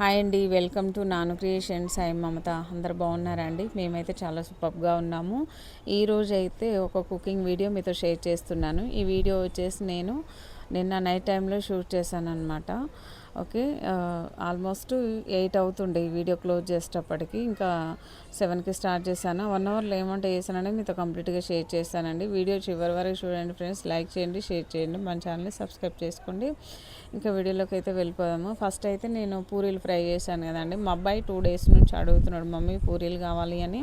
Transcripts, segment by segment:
Hi అండి welcome to Nanu creations. I Mamata అందరు బాగున్నారండి మేమైతే చాలా సూపర్గా ఉన్నాము. ఈరోజు అయితే ఒక కుకింగ్ వీడియో మీతో షేర్ చేస్తున్నాను. ఈ వీడియో వచ్చేసి నేను నిన్న నైట్ టైంలో షూట్ చేశాను అనమాట ఓకే ఆల్మోస్ట్ ఎయిట్ అవుతుండే ఈ వీడియో క్లోజ్ చేసేటప్పటికి. ఇంకా సెవెన్కి స్టార్ట్ చేశాను? వన్ అవర్లో ఏమంటే చేశానంటే మీతో కంప్లీట్గా షేర్ చేస్తానండి వీడియో చివరి వరకు చూడండి ఫ్రెండ్స్. లైక్ చేయండి షేర్ చేయండి. మన ఛానల్ని సబ్స్క్రైబ్ చేసుకోండి. ఇంకా వీడియోలోకి అయితే వెళ్ళిపోదాము. ఫస్ట్ అయితే నేను పూరీలు ఫ్రై చేశాను కదండి. మా అబ్బాయి టూ డేస్ నుంచి అడుగుతున్నాడు మమ్మీ పూరీలు కావాలి అని.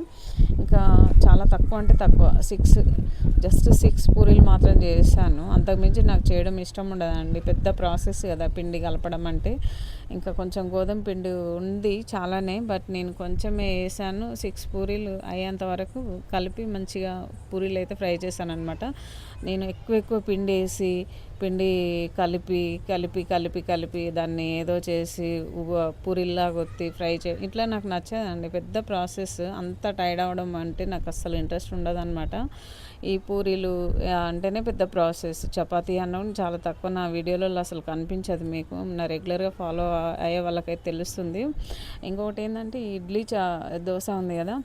ఇంకా చాలా తక్కువ అంటే తక్కువ. సిక్స్ జస్ట్ సిక్స్ పూరీలు మాత్రం చేశాను. అంతకుమించి నాకు చేయడం ఇష్టం ఉండదండి. పెద్ద ప్రాసెస్ కదా పిండి కలపడం అంటే. ఇంకా కొంచెం గోధుమ పిండి ఉంది చాలానే బట్ నేను కొంచెమే వేసాను. సిక్స్ పూరీలు అయ్యేంత వరకు కలిపి మంచిగా పూరీలు అయితే ఫ్రై చేశాను అనమాట నేను ఎక్కువ ఎక్కువ పిండి వేసి పిండి కలిపి కలిపి కలిపి కలిపి దాన్ని ఏదో చేసి పూరిల్లా కొత్తి ఫ్రై చే ఇట్లా నాకు నచ్చదండి. పెద్ద ప్రాసెస్ అంత టైర్డ్ అవడం అంటే నాకు అస్సలు ఇంట్రెస్ట్ ఉండదన్నమాట. ఈ పూరీలు అంటేనే పెద్ద ప్రాసెస్. చపాతీ అన్నం చాలా తక్కువ నా వీడియోలలో అసలు కనిపించదు మీకు. నా రెగ్యులర్గా ఫాలో అయ్యే వాళ్ళకైతే తెలుస్తుంది. ఇంకొకటి ఏంటంటే ఇడ్లీ చా దోశ ఉంది కదా?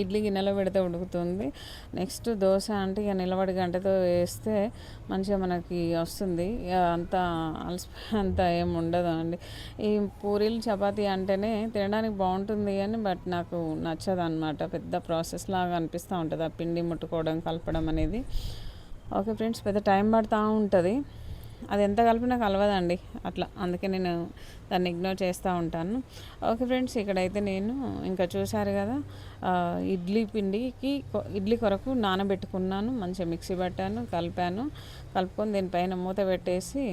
ఇడ్లీ గిన్నెలో పెడితే ఉడుకుతుంది. నెక్స్ట్ దోశ అంటే ఇక నిలబడి గంటతో వేస్తే మంచిగా మనకి వస్తుంది. అంత అలసిపోయి అంత ఏం ఉండదు అండి. ఈ పూరీలు చపాతి అంటేనే తినడానికి బాగుంటుంది అని బట్ నాకు నచ్చదు అనమాట పెద్ద ప్రాసెస్ లాగా అనిపిస్తూ ఉంటుంది. ఆ పిండి ముట్టుకోవడం కలపడం అనేది. ఓకే ఫ్రెండ్స్ పెద్ద టైం పడుతూ ఉంటుంది. అది ఎంత కలిపినా కలవదండి. అట్లా అందుకే నేను దాన్ని ఇగ్నోర్ చేస్తూ ఉంటాను. ఓకే ఫ్రెండ్స్ ఇక్కడైతే నేను ఇంకా చూశారు కదా ఇడ్లీ పిండికి ఇడ్లీ కొరకు నానబెట్టుకున్నాను. మంచిగా మిక్సీ పట్టాను కలిపాను. కలుపుకొని దీనిపైన మూత పెట్టేసి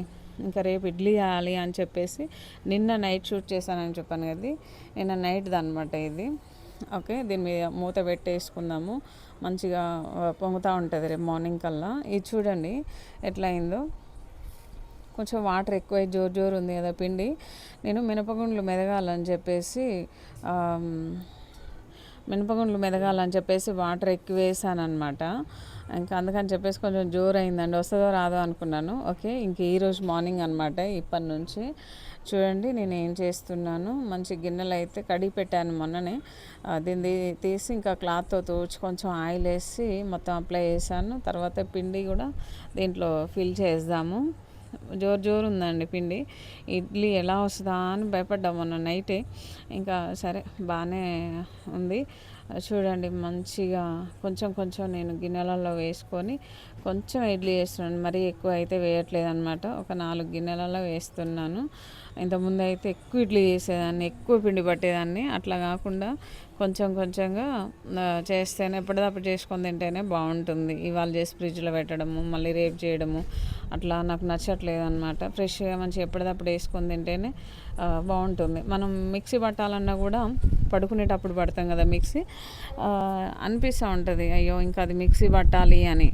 ఇంకా రేపు ఇడ్లీ చేయాలి అని చెప్పేసి నిన్న నైట్ షూట్ చేశానని చెప్పాను కదా నిన్న నైట్ అనమాట ఇది. ఓకే దీని మీద మూత పెట్టేసుకుందాము. మంచిగా పొంగుతూ ఉంటుంది రేపు మార్నింగ్ కల్లా. ఇది చూడండి ఎట్లా అయిందో కొంచెం వాటర్ ఎక్కువ జోరు జోరు ఉంది కదా పిండి. నేను మినపగుండ్లు మెదగాలని చెప్పేసి మినపగుండ్లు మెదగాలని చెప్పేసి వాటర్ ఎక్కువ వేసాను అనమాట ఇంకా అందుకని చెప్పేసి కొంచెం జోరు అయిందండి వస్తుందో రాదో అనుకున్నాను. ఓకే ఇంక ఈరోజు మార్నింగ్ అనమాట ఇప్పటి నుంచి. చూడండి నేను ఏం చేస్తున్నాను. మంచి గిన్నెలు అయితే కడిగి పెట్టాను మొన్ననే. దీన్ని తీసి ఇంకా క్లాత్తో తూచి కొంచెం ఆయిల్ వేసి మొత్తం అప్లై చేశాను. తర్వాత పిండి కూడా దీంట్లో ఫిల్ చేద్దాము. జోరు జోరు ఉందండి పిండి. ఇడ్లీ ఎలా వస్తుందా అని భయపడ్డాం మొన్న నైటే. ఇంకా సరే బాగానే ఉంది. చూడండి మంచిగా కొంచెం కొంచెం నేను గిన్నెలలో వేసుకొని కొంచెం ఇడ్లీ వేస్తున్నాను మరీ ఎక్కువ అయితే వేయట్లేదు అనమాట ఒక నాలుగు గిన్నెలలో వేస్తున్నాను. ఇంతకుముందు అయితే ఎక్కువ ఇడ్లీ చేసేదాన్ని ఎక్కువ పిండి పట్టేదాన్ని. అట్లా కాకుండా కొంచెం కొంచెంగా చేస్తేనే ఎప్పటిదప్పుడు చేసుకొని తింటేనే బాగుంటుంది. ఇవాళ చేసి ఫ్రిడ్జ్లో పెట్టడము మళ్ళీ రేపు చేయడము అట్లా నాకు నచ్చట్లేదు అనమాట ఫ్రెష్గా మంచిగా ఎప్పటిదప్పుడు వేసుకొని తింటేనే బాగుంటుంది. మనం మిక్సీ పట్టాలన్నా కూడా పడుకునేటప్పుడు పడతాం కదా మిక్సీ అనిపిస్తూ ఉంటుంది. అయ్యో ఇంకా అది మిక్సీ పట్టాలి అని.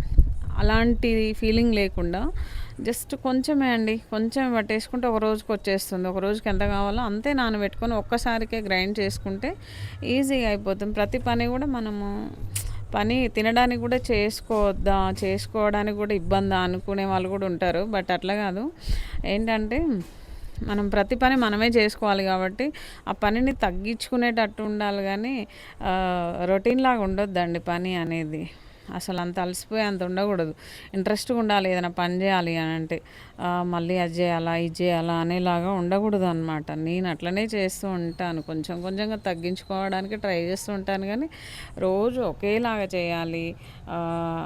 అలాంటి ఫీలింగ్ లేకుండా జస్ట్ కొంచెమే అండి. కొంచెం పట్టేసుకుంటే ఒక రోజుకి వచ్చేస్తుంది. ఒక రోజుకి ఎంత కావాలో అంతే నానబెట్టుకొని ఒక్కసారికే గ్రైండ్ చేసుకుంటే ఈజీగా అయిపోతుంది. ప్రతి పని కూడా మనము పని తినడానికి కూడా చేసుకోవద్దా చేసుకోవడానికి కూడా ఇబ్బంది అనుకునే వాళ్ళు కూడా ఉంటారు. బట్ అట్లా కాదు. ఏంటంటే మనం ప్రతి పని మనమే చేసుకోవాలి కాబట్టి ఆ పనిని తగ్గించుకునేటట్టు ఉండాలి కానీ రొటీన్ లాగా ఉండొద్దండి పని అనేది. అసలు అంత అలసిపోయి అంత ఉండకూడదు. ఇంట్రెస్ట్గా ఉండాలి ఏదైనా పని చేయాలి అని అంటే మళ్ళీ అది చేయాలా ఇది చేయాలా అనేలాగా ఉండకూడదు అనమాట నేను అట్లనే చేస్తూ ఉంటాను. కొంచెం కొంచెంగా తగ్గించుకోవడానికి ట్రై చేస్తూ ఉంటాను. కానీ రోజు ఒకేలాగా చేయాలి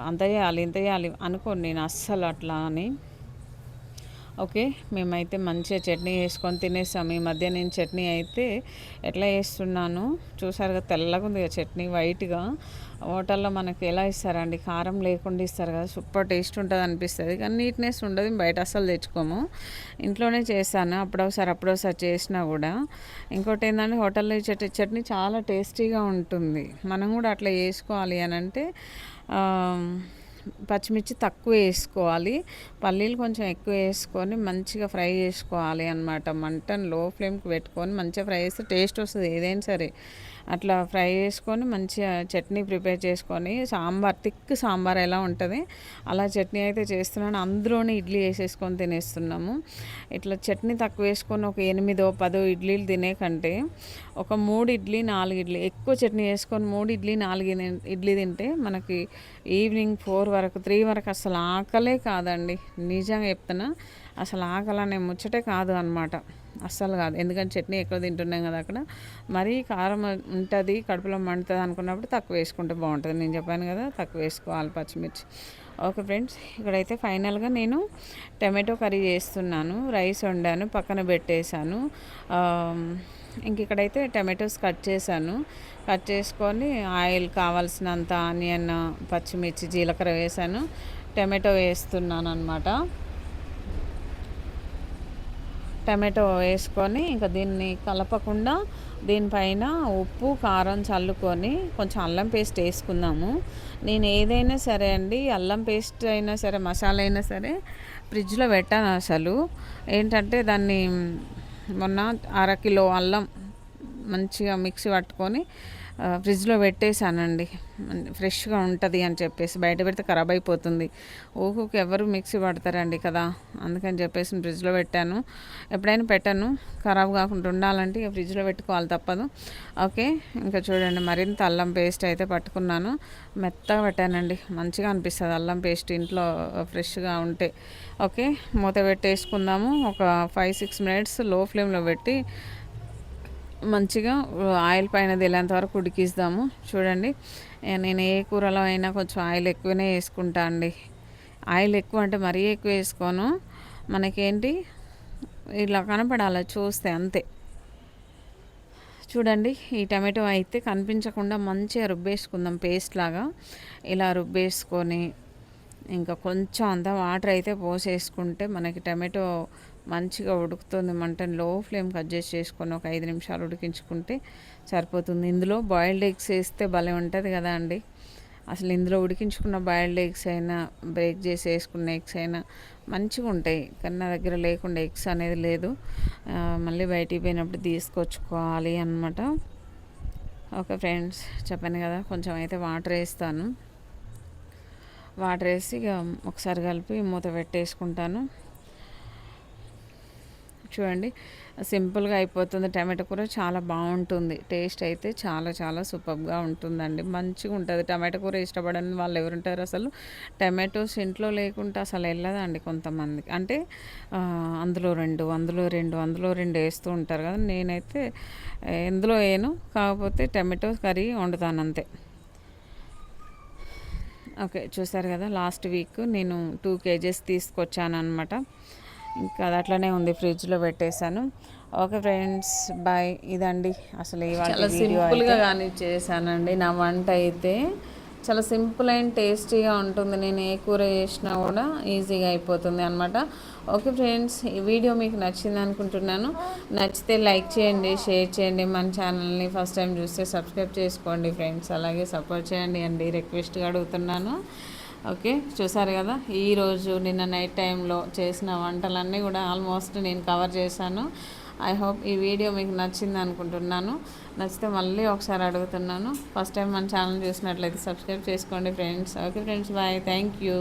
అంత చేయాలి ఇంత చేయాలి అనుకోండి నేను అస్సలు అట్లా అని. ఓకే మేమైతే మంచిగా చట్నీ వేసుకొని తినేసాం. ఈ మధ్య నేను చట్నీ అయితే ఎట్లా వేస్తున్నాను చూసారుగా కదా తెల్లగా ఉంది కదా చట్నీ వైట్గా. హోటల్లో మనకి ఎలా ఇస్తారండి? కారం లేకుండా ఇస్తారు కదా సూపర్ టేస్ట్ ఉంటుంది అనిపిస్తుంది. కానీ నీట్నెస్ ఉండదు బయట అసలు తెచ్చుకోము. ఇంట్లోనే చేస్తాను అప్పుడోసారి అప్పుడోసారి చేసినా కూడా. ఇంకోటి ఏంటంటే హోటల్లో చట్ చట్నీ చాలా టేస్టీగా ఉంటుంది. మనం కూడా అట్లా చేసుకోవాలి అని అంటే పచ్చిమిర్చి తక్కువ వేసుకోవాలి. పల్లీలు కొంచెం ఎక్కువ వేసుకొని మంచిగా ఫ్రై చేసుకోవాలి అనమాట మంటను లో ఫ్లేమ్కి పెట్టుకొని మంచిగా ఫ్రై చేస్తే టేస్ట్ వస్తుంది ఏదైనా సరే. అట్లా ఫ్రై చేసుకొని మంచిగా చట్నీ ప్రిపేర్ చేసుకొని సాంబార్ థిక్ సాంబార్ ఎలా ఉంటుంది అలా చట్నీ అయితే చేస్తున్నాను. అందులోనే ఇడ్లీ వేసేసుకొని తినేస్తున్నాము. ఇట్లా చట్నీ తక్కువ వేసుకొని ఒక ఎనిమిదో పదో ఇడ్లీలు తినే కంటే ఒక మూడు ఇడ్లీ నాలుగు ఇడ్లీ ఎక్కువ చట్నీ వేసుకొని మూడు ఇడ్లీ నాలుగు ఇడ్లీ తింటే మనకి ఈవినింగ్ ఫోర్ వరకు త్రీ వరకు అసలు ఆకలే కాదండి. నిజంగా చెప్తున్నా అసలు ఆకలనే ముచ్చటే కాదు అనమాట అస్సలు కాదు. ఎందుకంటే చట్నీ ఎక్కువ తింటున్నాం కదా అక్కడ. మరీ కారం ఉంటుంది కడుపులో మండుతుంది అనుకున్నప్పుడు తక్కువ వేసుకుంటే బాగుంటుంది. నేను చెప్పాను కదా తక్కువ వేసుకోవాలి పచ్చిమిర్చి. ఓకే ఫ్రెండ్స్ ఇక్కడైతే ఫైనల్గా నేను టమాటో కర్రీ చేస్తున్నాను. రైస్ వండాను పక్కన పెట్టేశాను. ఇంక ఇక్కడైతే టమాటోస్ కట్ చేశాను. కట్ చేసుకొని ఆయిల్ కావాల్సినంత ఆనియన్ పచ్చిమిర్చి జీలకర్ర వేసాను టమాటో వేస్తున్నాను అనమాట టమాటో వేసుకొని ఇంకా దీన్ని కలపకుండా దీనిపైన ఉప్పు కారం చల్లుకొని కొంచెం అల్లం పేస్ట్ వేసుకుందాము. నేను ఏదైనా సరే అండి అల్లం పేస్ట్ అయినా సరే మసాలా అయినా సరే ఫ్రిడ్జ్లో పెట్టాను అసలు. ఏంటంటే దాన్ని మొన్న అరకిలో అల్లం మంచిగా మిక్సీ పట్టుకొని ఫ్రిడ్జ్లో పెట్టేశానండి. ఫ్రెష్గా ఉంటుంది అని చెప్పేసి బయట పెడితే ఖరాబ్ అయిపోతుంది. ఊహుకి ఎవరు మిక్సీ పడతారండి కదా అందుకని చెప్పేసి ఫ్రిడ్జ్లో పెట్టాను. ఎప్పుడైనా పెట్టాను ఖరాబ్ కాకుండా ఉండాలంటే ఇక ఫ్రిడ్జ్లో పెట్టుకోవాలి తప్పదు. ఓకే ఇంకా చూడండి మరింత అల్లం పేస్ట్ అయితే పట్టుకున్నాను. మెత్తగా పెట్టానండి మంచిగా అనిపిస్తుంది అల్లం పేస్ట్ ఇంట్లో ఫ్రెష్గా ఉంటే. ఓకే మూత పెట్టేసుకుందాము. ఒక ఫైవ్ సిక్స్ మినిట్స్లో ఫ్లేమ్లో పెట్టి మంచిగా ఆయిల్ పైన తేలేంత వరకు ఉడికిస్తాము. చూడండి నేను ఏ కూరలో అయినా కొంచెం ఆయిల్ ఎక్కువనే వేసుకుంటా అండి. ఆయిల్ ఎక్కువ అంటే మరీ ఎక్కువ వేసుకోను. మనకేంటి ఇలా కనపడాలి చూస్తే అంతే. చూడండి ఈ టమాటో అయితే కనిపించకుండా మంచిగా రుబ్బేసుకుందాం పేస్ట్ లాగా. ఇలా రుబ్బేసుకొని ఇంకా కొంచెం అంతా వాటర్ అయితే పోసేసుకుంటే మనకి టమాటో మంచిగా ఉడుకుతుంది. మంటను లో ఫ్లేమ్ కట్ చేసి చేసుకొని ఒక ఐదు నిమిషాలు ఉడికించుకుంటే సరిపోతుంది. ఇందులో బాయిల్డ్ ఎగ్స్ వేస్తే భలే ఉంటుంది కదా అండి. అసలు ఇందులో ఉడికించుకున్న బాయిల్డ్ ఎగ్స్ అయినా బ్రేక్ చేసి వేసుకున్న ఎగ్స్ అయినా మంచిగా ఉంటాయి. కానీ నా దగ్గర లేకుండా ఎగ్స్ అనేది లేదు. మళ్ళీ బయటికి పోయినప్పుడు తీసుకొచ్చుకోవాలి అనమాట ఓకే ఫ్రెండ్స్ చెప్పాను కదా కొంచెం అయితే వాటర్ వేస్తాను. వాటర్ వేసి ఇక ఒకసారి కలిపి మూత పెట్టేసుకుంటాను. చూడండి. సింపుల్గా అయిపోతుంది. టమాటో కూర చాలా బాగుంటుంది. టేస్ట్ అయితే చాలా చాలా సూపర్గా ఉంటుందండి. మంచిగా ఉంటుంది. టమాటో కూర ఇష్టపడని వాళ్ళు ఎవరుంటారు అసలు? టమాటోస్ ఇంట్లో లేకుంటే అసలు వెళ్ళదండి కొంతమందికి. అంటే అందులో రెండు అందులో రెండు అందులో రెండు వేస్తూ ఉంటారు కదా. నేనైతే ఎందులో వేయను. కాకపోతే టమాటో కర్రీ వండుతాను అంతే. ఓకే చూసారు కదా. లాస్ట్ వీక్ నేను టూ కేజెస్ తీసుకొచ్చాను అనమాట ఇంకా అది అట్లనే ఉంది ఫ్రిడ్జ్లో పెట్టేశాను. Okay friends bye. ఇదండి అసలు ఇవాళ సింపుల్గా కానీ చేశానండి. నా వంట అయితే చాలా సింపుల్ అండ్ టేస్టీగా ఉంటుంది. నేను ఏ కూర చేసినా కూడా ఈజీగా అయిపోతుంది అనమాట ఓకే ఫ్రెండ్స్ ఈ వీడియో మీకు నచ్చింది అనుకుంటున్నాను. నచ్చితే లైక్ చేయండి షేర్ చేయండి. మన ఛానల్ని ఫస్ట్ టైం చూస్తే సబ్స్క్రైబ్ చేసుకోండి ఫ్రెండ్స్. అలాగే సపోర్ట్ చేయండి అండి రిక్వెస్ట్గా అడుగుతున్నాను. ఓకే చూసారు కదా? ఈరోజు నిన్న నైట్ టైంలో చేసిన వంటలన్నీ కూడా ఆల్మోస్ట్ నేను కవర్ చేశాను. ఐ హోప్ ఈ వీడియో మీకు నచ్చింది అనుకుంటున్నాను. నచ్చితే మళ్ళీ ఒకసారి అడుగుతున్నాను. ఫస్ట్ టైం మన ఛానల్ చూసినట్లయితే సబ్స్క్రైబ్ చేసుకోండి friends okay friends bye thank you